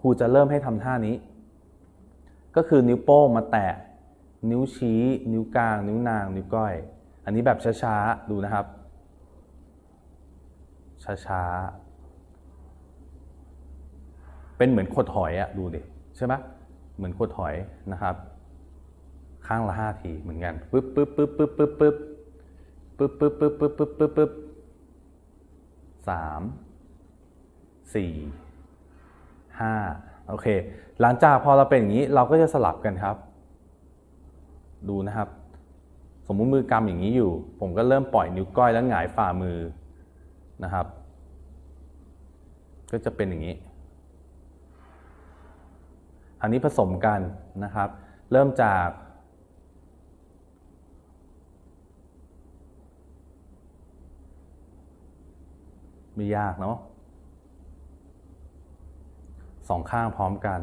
ครูจะเริ่มให้ทำท่านี้ ก็คือนิ้วโป้งมาแตะนิ้วชี้ นิ้วกลาง นิ้วนาง นิ้วก้อย อันนี้แบบช้าๆ ดูนะครับ ช้าๆ เป็นเหมือนขดหอยอะดูดิใช่ไหมเหมือนขดหอยนะครับ ข้างละห้าทีเหมือนกันปึ๊บปึ๊บปึ๊บปึ๊บปึ๊บปึ๊บปึ๊บปึ๊บปึ๊บปึ๊บปึ๊บปึ๊บปึ๊บสามสี่ ห้าโอเคหลังจากพอเราเป็นอย่างนี้เราก็จะสลับกันครับ ดูนะครับ สมมุติมือกำอย่างนี้อยู่ ผมก็เริ่มปล่อยนิ้วก้อยแล้วหงายฝ่ามือนะครับ ก็จะเป็นอย่างนี้ อันนี้ผสมกันนะครับ เริ่มจากไม่ยากเนาะ สองข้างพร้อมกัน